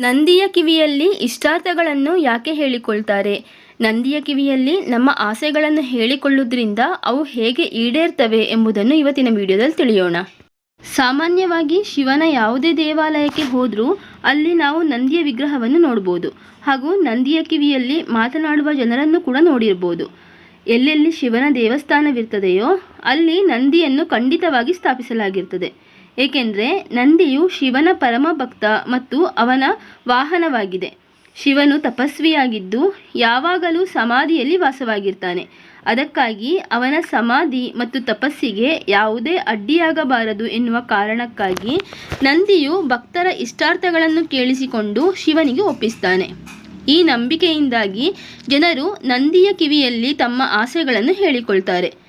ನಂದಿಯ ಕಿವಿಯಲ್ಲಿ ಇಷ್ಟಾರ್ಥಗಳನ್ನು ಯಾಕೆ ಹೇಳಿಕೊಳ್ತಾರೆ? ನಂದಿಯ ಕಿವಿಯಲ್ಲಿ ನಮ್ಮ ಆಸೆಗಳನ್ನು ಹೇಳಿಕೊಳ್ಳುವುದರಿಂದ ಅವು ಹೇಗೆ ಈಡೇರ್ತವೆ ಎಂಬುದನ್ನು ಇವತ್ತಿನ ವಿಡಿಯೋದಲ್ಲಿ ತಿಳಿಯೋಣ. ಸಾಮಾನ್ಯವಾಗಿ ಶಿವನ ಯಾವುದೇ ದೇವಾಲಯಕ್ಕೆ ಹೋದರೂ ಅಲ್ಲಿ ನಾವು ನಂದಿಯ ವಿಗ್ರಹವನ್ನು ನೋಡ್ಬೋದು ಹಾಗೂ ನಂದಿಯ ಕಿವಿಯಲ್ಲಿ ಮಾತನಾಡುವ ಜನರನ್ನು ಕೂಡ ನೋಡಿರ್ಬೋದು. ಎಲ್ಲೆಲ್ಲಿ ಶಿವನ ದೇವಸ್ಥಾನವಿರ್ತದೆಯೋ ಅಲ್ಲಿ ನಂದಿಯನ್ನು ಖಂಡಿತವಾಗಿ ಸ್ಥಾಪಿಸಲಾಗಿರ್ತದೆ. ಏಕೆಂದರೆ ನಂದಿಯು ಶಿವನ ಪರಮ ಭಕ್ತ ಮತ್ತು ಅವನ ವಾಹನವಾಗಿದೆ. ಶಿವನು ತಪಸ್ವಿಯಾಗಿದ್ದು ಯಾವಾಗಲೂ ಸಮಾಧಿಯಲ್ಲಿ ವಾಸವಾಗಿರ್ತಾನೆ. ಅದಕ್ಕಾಗಿ ಅವನ ಸಮಾಧಿ ಮತ್ತು ತಪಸ್ಸಿಗೆ ಯಾವುದೇ ಅಡ್ಡಿಯಾಗಬಾರದು ಎನ್ನುವ ಕಾರಣಕ್ಕಾಗಿ ನಂದಿಯು ಭಕ್ತರ ಇಷ್ಟಾರ್ಥಗಳನ್ನು ಕೇಳಿಸಿಕೊಂಡು ಶಿವನಿಗೆ ಒಪ್ಪಿಸ್ತಾನೆ. ಈ ನಂಬಿಕೆಯಿಂದಾಗಿ ಜನರು ನಂದಿಯ ಕಿವಿಯಲ್ಲಿ ತಮ್ಮ ಆಸೆಗಳನ್ನು ಹೇಳಿಕೊಳ್ತಾರೆ.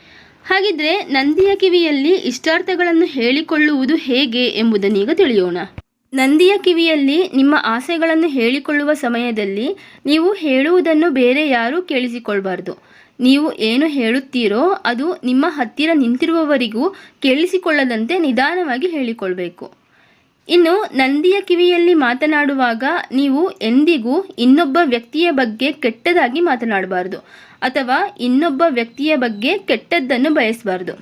ಹಾಗಿದ್ರೆ ನಂದಿಯ ಕಿವಿಯಲ್ಲಿ ಇಷ್ಟಾರ್ಥಗಳನ್ನು ಹೇಳಿಕೊಳ್ಳುವುದು ಹೇಗೆ ಎಂಬುದನ್ನೀಗ ತಿಳಿಯೋಣ. ನಂದಿಯ ಕಿವಿಯಲ್ಲಿ ನಿಮ್ಮ ಆಸೆಗಳನ್ನು ಹೇಳಿಕೊಳ್ಳುವ ಸಮಯದಲ್ಲಿ ನೀವು ಹೇಳುವುದನ್ನು ಬೇರೆ ಯಾರೂ ಕೇಳಿಸಿಕೊಳ್ಬಾರ್ದು. ನೀವು ಏನು ಹೇಳುತ್ತೀರೋ ಅದು ನಿಮ್ಮ ಹತ್ತಿರ ನಿಂತಿರುವವರಿಗೂ ಕೇಳಿಸಿಕೊಳ್ಳದಂತೆ ನಿಧಾನವಾಗಿ ಹೇಳಿಕೊಳ್ಬೇಕು. ಇನ್ನು ನಂದಿಯ ಕಿವಿಯಲ್ಲಿ ಮಾತನಾಡುವಾಗ ನೀವು ಎಂದಿಗೂ ಇನ್ನೊಬ್ಬ ವ್ಯಕ್ತಿಯ ಬಗ್ಗೆ ಕೆಟ್ಟದಾಗಿ ಮಾತನಾಡಬಾರ್ದು. ಅಥವಾ ಇನ್ನೊಬ್ಬ ವ್ಯಕ್ತಿಯ ಬಗ್ಗೆ ಕೆಟ್ಟದ್ದನ್ನು ಬಯಸಬಾರ್ದು.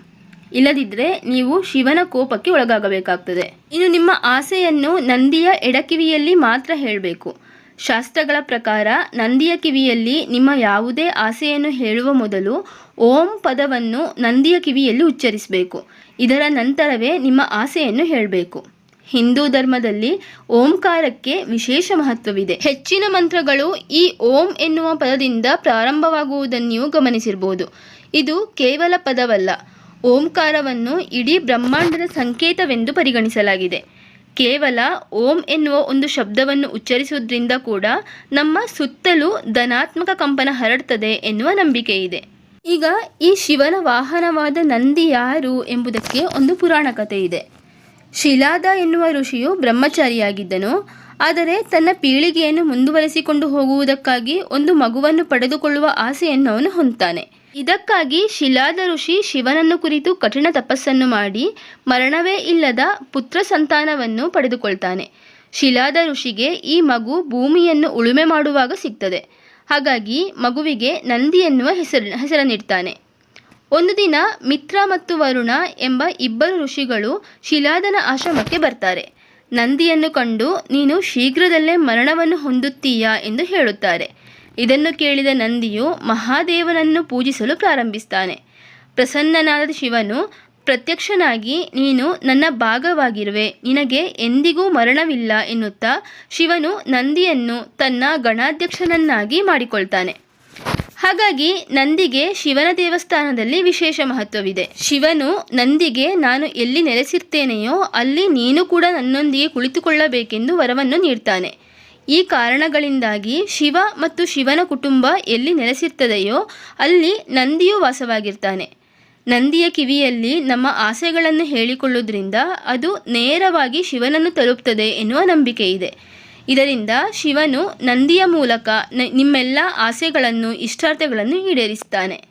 ಇಲ್ಲದಿದ್ದರೆ ನೀವು ಶಿವನ ಕೋಪಕ್ಕೆ ಒಳಗಾಗಬೇಕಾಗ್ತದೆ. ಇನ್ನು ನಿಮ್ಮ ಆಸೆಯನ್ನು ನಂದಿಯ ಎಡಕಿವಿಯಲ್ಲಿ ಮಾತ್ರ ಹೇಳಬೇಕು. ಶಾಸ್ತ್ರಗಳ ಪ್ರಕಾರ ನಂದಿಯ ಕಿವಿಯಲ್ಲಿ ನಿಮ್ಮ ಯಾವುದೇ ಆಸೆಯನ್ನು ಹೇಳುವ ಮೊದಲು ಓಂ ಪದವನ್ನು ನಂದಿಯ ಕಿವಿಯಲ್ಲಿ ಉಚ್ಚರಿಸಬೇಕು. ಇದರ ನಂತರವೇ ನಿಮ್ಮ ಆಸೆಯನ್ನು ಹೇಳಬೇಕು. ಹಿಂದೂ ಧರ್ಮದಲ್ಲಿ ಓಂಕಾರಕ್ಕೆ ವಿಶೇಷ ಮಹತ್ವವಿದೆ. ಹೆಚ್ಚಿನ ಮಂತ್ರಗಳು ಈ ಓಂ ಎನ್ನುವ ಪದದಿಂದ ಪ್ರಾರಂಭವಾಗುವುದನ್ನು ನೀವು ಗಮನಿಸಿರ್ಬೋದು. ಇದು ಕೇವಲ ಪದವಲ್ಲ, ಓಂಕಾರವನ್ನು ಇಡೀ ಬ್ರಹ್ಮಾಂಡದ ಸಂಕೇತವೆಂದು ಪರಿಗಣಿಸಲಾಗಿದೆ. ಕೇವಲ ಓಂ ಎನ್ನುವ ಒಂದು ಶಬ್ದವನ್ನು ಉಚ್ಚರಿಸುವುದರಿಂದ ಕೂಡ ನಮ್ಮ ಸುತ್ತಲೂ ಧನಾತ್ಮಕ ಕಂಪನ ಹರಡ್ತದೆ ಎನ್ನುವ ನಂಬಿಕೆ ಇದೆ ಈಗ ಈ ಶಿವನ ವಾಹನವಾದ ನಂದಿ ಯಾರು ಎಂಬುದಕ್ಕೆ ಒಂದು ಪುರಾಣ ಕಥೆ ಇದೆ ಶಿಲಾದ ಎನ್ನುವ ಋಷಿಯು ಬ್ರಹ್ಮಚಾರಿಯಾಗಿದ್ದನು. ಆದರೆ ತನ್ನ ಪೀಳಿಗೆಯನ್ನು ಮುಂದುವರೆಸಿಕೊಂಡು ಹೋಗುವುದಕ್ಕಾಗಿ ಒಂದು ಮಗುವನ್ನು ಪಡೆದುಕೊಳ್ಳುವ ಆಸೆಯನ್ನು ಅವನು ಹೊಂದಾನೆ ಇದಕ್ಕಾಗಿ ಶಿಲಾದ ಋಷಿ ಶಿವನನ್ನು ಕುರಿತು ಕಠಿಣ ತಪಸ್ಸನ್ನು ಮಾಡಿ ಮರಣವೇ ಇಲ್ಲದ ಪುತ್ರ ಸಂತಾನವನ್ನು ಪಡೆದುಕೊಳ್ತಾನೆ. ಶಿಲಾದ ಋಷಿಗೆ ಈ ಮಗು ಭೂಮಿಯನ್ನು ಉಳುಮೆ ಮಾಡುವಾಗ ಸಿಗ್ತದೆ. ಹಾಗಾಗಿ ಮಗುವಿಗೆ ನಂದಿ ಎನ್ನುವ ಹೆಸರು ಹೆಸರನ್ನಿಡ್ತಾನೆ. ಒಂದು ದಿನ ಮಿತ್ರ ಮತ್ತು ವರುಣ ಎಂಬ ಇಬ್ಬರು ಋಷಿಗಳು ಶಿಲಾದನ ಆಶ್ರಮಕ್ಕೆ ಬರ್ತಾರೆ. ನಂದಿಯನ್ನು ಕಂಡು, ನೀನು ಶೀಘ್ರದಲ್ಲೇ ಮರಣವನ್ನು ಹೊಂದುತ್ತೀಯಾ? ಎಂದು ಹೇಳುತ್ತಾರೆ. ಇದನ್ನು ಕೇಳಿದ ನಂದಿಯು ಮಹಾದೇವನನ್ನು ಪೂಜಿಸಲು ಪ್ರಾರಂಭಿಸ್ತಾನೆ. ಪ್ರಸನ್ನನಾದ ಶಿವನು, ಪ್ರತ್ಯಕ್ಷನಾಗಿ ನೀನು ನನ್ನ ಭಾಗವಾಗಿರುವೆ. ನಿನಗೆ ಎಂದಿಗೂ ಮರಣವಿಲ್ಲ ಎನ್ನುತ್ತಾ ಶಿವನು ನಂದಿಯನ್ನು ತನ್ನ ಗಣಾಧ್ಯಕ್ಷನನ್ನಾಗಿ ಮಾಡಿಕೊಳ್ತಾನೆ. ಹಾಗಾಗಿ ನಂದಿಗೆ ಶಿವನ ದೇವಸ್ಥಾನದಲ್ಲಿ ವಿಶೇಷ ಮಹತ್ವವಿದೆ. ಶಿವನು, ನಂದಿಗೆ ನಾನು ಎಲ್ಲಿ ನೆಲೆಸಿರ್ತೇನೆಯೋ ಅಲ್ಲಿ ನೀನು ಕೂಡ ನನ್ನೊಂದಿಗೆ ಕುಳಿತುಕೊಳ್ಳಬೇಕೆಂದು ವರವನ್ನು ನೀಡ್ತಾನೆ. ಈ ಕಾರಣಗಳಿಂದಾಗಿ ಶಿವ ಮತ್ತು ಶಿವನ ಕುಟುಂಬ ಎಲ್ಲಿ ನೆಲೆಸಿರ್ತದೆಯೋ ಅಲ್ಲಿ ನಂದಿಯೂ ವಾಸವಾಗಿರ್ತಾನೆ. ನಂದಿಯ ಕಿವಿಯಲ್ಲಿ ನಮ್ಮ ಆಸೆಗಳನ್ನು ಹೇಳಿಕೊಳ್ಳುವುದರಿಂದ ಅದು ನೇರವಾಗಿ ಶಿವನನ್ನು ತಲುಪ್ತದೆ ಎನ್ನುವ ನಂಬಿಕೆ ಇದೆ ಇದರಿಂದ ಶಿವನು ನಂದಿಯ ಮೂಲಕ ನಿಮ್ಮೆಲ್ಲ ಆಸೆಗಳನ್ನು ಇಷ್ಟಾರ್ಥಗಳನ್ನು ಈಡೇರಿಸ್ತಾನೆ.